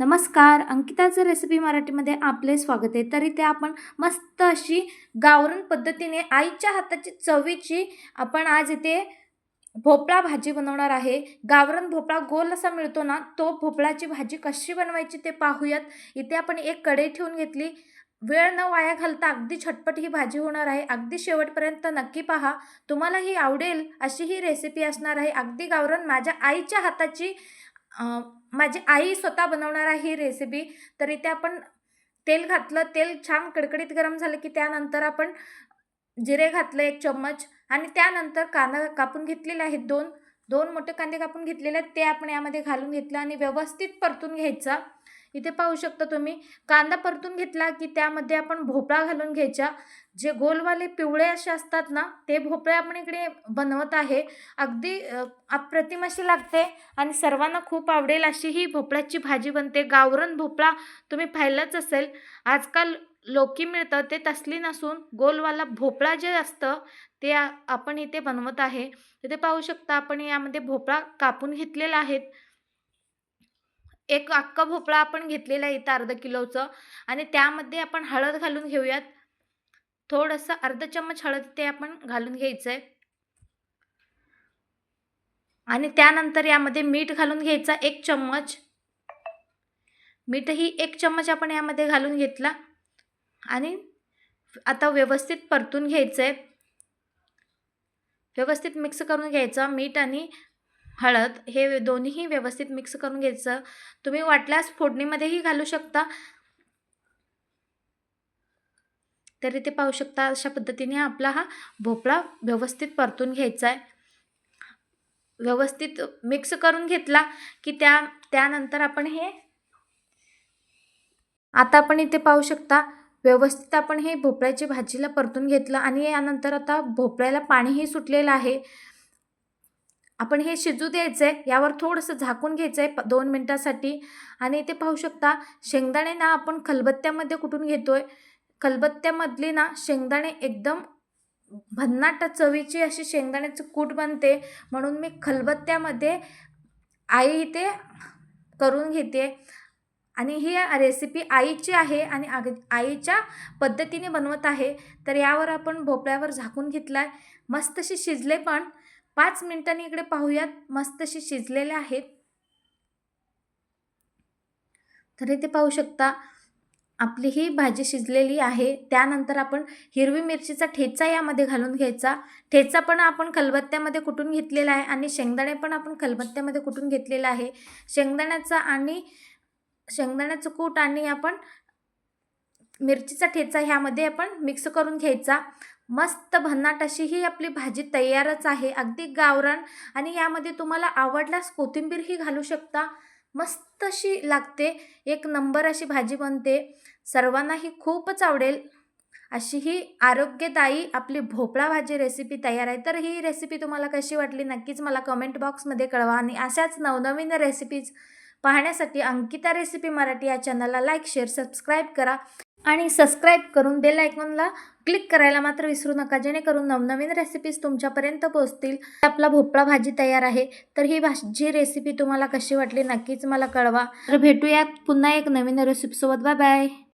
नमस्कार अंकिताचं रेसिपी मराठीमध्ये आपले स्वागत आहे. तरी ते आपण मस्त अशी गावरण पद्धतीने आईच्या हाताची चवीची आपण आज इथे भोपळा भाजी बनवणार आहे. गावरण भोपळा गोल असा मिळतो ना तो भोपळाची भाजी कशी बनवायची ते पाहूयात. इथे आपण एक कढई ठेवून घेतली. वेळ न वाया घालता अगदी झटपट ही भाजी होणार आहे. अगदी शेवटपर्यंत नक्की पहा. तुम्हाला ही आवडेल अशी ही रेसिपी असणार आहे. अगदी गावरण माझ्या आईच्या हाताची माझी आई स्वतः बनवणार आहे ही रेसिपी तर इथे आपण तेल घातलं तेल छान कडकडीत गरम झालं की त्यानंतर आपण जिरे घातलं एक चम्मच आणि त्यानंतर कांदा कापून घेतलेले आहेत दोन. दोन मोठे कांदे कापून घेतलेले आहेत ते आपण यामध्ये घालून घेतलं आणि व्यवस्थित परतून घ्यायचा. इथे पाहू शकता तुम्ही कांदा परतून घेतला की त्यामध्ये आपण भोपळा घालून घ्यायचा. जे गोलवाले पिवळे असे असतात ना ते भोपळे आपण इकडे बनवत आहे. अगदी अप्रतिम अशी लागते आणि सर्वांना खूप आवडेल अशी ही भोपळ्याची भाजी बनते. गावरण भोपळा तुम्ही पाहिलंच असेल. आजकाल लोकी मिळतं ते तसली नसून गोलवाला भोपळा जे असतं ते आपण इथे बनवत आहे. इथे पाहू शकता आपण यामध्ये भोपळा कापून घेतलेला आहे. एक अख्खा भोपळा आपण घेतलेला आहे इथं अर्धा किलोचं. आणि त्यामध्ये आपण हळद घालून घेऊयात. थोडंसं अर्धा चम्मच हळद ते आपण घालून घ्यायचं आहे आणि त्यानंतर यामध्ये मीठ घालून घ्यायचा एक चम्मच. मीठही एक चम्मच आपण यामध्ये घालून घेतला. आणि आता व्यवस्थित परतून घ्यायचं आहे व्यवस्थित मिक्स करून घ्यायचं मीठ आणि हळद. हे दोन्हीही व्यवस्थित मिक्स करून घ्यायचं. तुम्ही वाटल्यास फोडणीमध्येही घालू शकता. तर इथे पाहू शकता अशा पद्धतीने आपला हा भोपळा व्यवस्थित परतून घ्यायचा आहे व्यवस्थित मिक्स करून घेतला की त्या त्यानंतर आपण हे आता आपण इथे पाहू शकता व्यवस्थित आपण हे भोपळ्याची भाजीला परतून घेतलं आणि यानंतर आता भोपळ्याला पाणीही सुटलेलं आहे. आपण हे शिजू द्यायचं आहे यावर थोडंसं झाकून घ्यायचं आहे दोन मिनटासाठी. आणि इथे पाहू शकता शेंगदाणे ना आपण खलबत्त्यामध्ये कुठून घेतो आहे खलबत्त्यामधली ना शेंगदाणे एकदम भन्नाट चवीची अशी शेंगदाण्याचं कूट बनते. म्हणून मी खलबत्त्यामध्ये आई इथे करून घेते. आणि ही रेसिपी आईची आहे आणि आग आईच्या पद्धतीने बनवत आहे. तर यावर आपण भोपळ्यावर झाकून घेतला आहे मस्तशी शिजले पण. पाच मिनिटांनी इकडे पाहूयात. मस्तशी शिजलेले आहेत. तर इथे पाहू शकता. आपली ही भाजी शिजलेली आहे त्यानंतर आपण हिरवी मिरचीचा ठेचा यामध्ये घालून घ्यायचा. ठेचा पण आपण खलबत्त्यामध्ये कुटून घेतलेला आहे आणि शेंगदाणे पण आपण खलबत्त्यामध्ये कुटून घेतलेला आहे. शेंगदाण्याचा आणि शेंगदाण्याचं कूट आणि आपण मिरचीचा ठेचा ह्यामध्ये आपण मिक्स करून घ्यायचा. मस्त भन्नाट अशी ही आपली भाजी तयारच आहे. अगदी गावरान आणि यामध्ये तुम्हाला आवडल्यास कोथिंबीरही घालू शकता. मस्त अशी लागते. एक नंबर अशी भाजी बनते. सर्वांना ही खूपच आवडेल. अशी ही आरोग्यदायी आपली भोपळा भाजी रेसिपी तयार आहे. तर ही रेसिपी तुम्हाला कशी वाटली नक्कीच मला कमेंट बॉक्समध्ये कळवा. आणि अशाच नवनवीन रेसिपीज पाहण्यासाठी अंकिता रेसिपी मराठी या चॅनलला लाईक शेअर सबस्क्राईब करा. आणि सबस्क्राईब करून बेल आयकॉनला क्लिक करायला मात्र विसरू नका जेणेकरून नवनवीन रेसिपीज तुमच्यापर्यंत पोहोचतील. आपला भोपळा भाजी तयार आहे तर ही भाजी रेसिपी तुम्हाला कशी वाटली नक्कीच मला कळवा. तर भेटूयात पुन्हा एक नवीन रेसिपीसोबत बाय बाय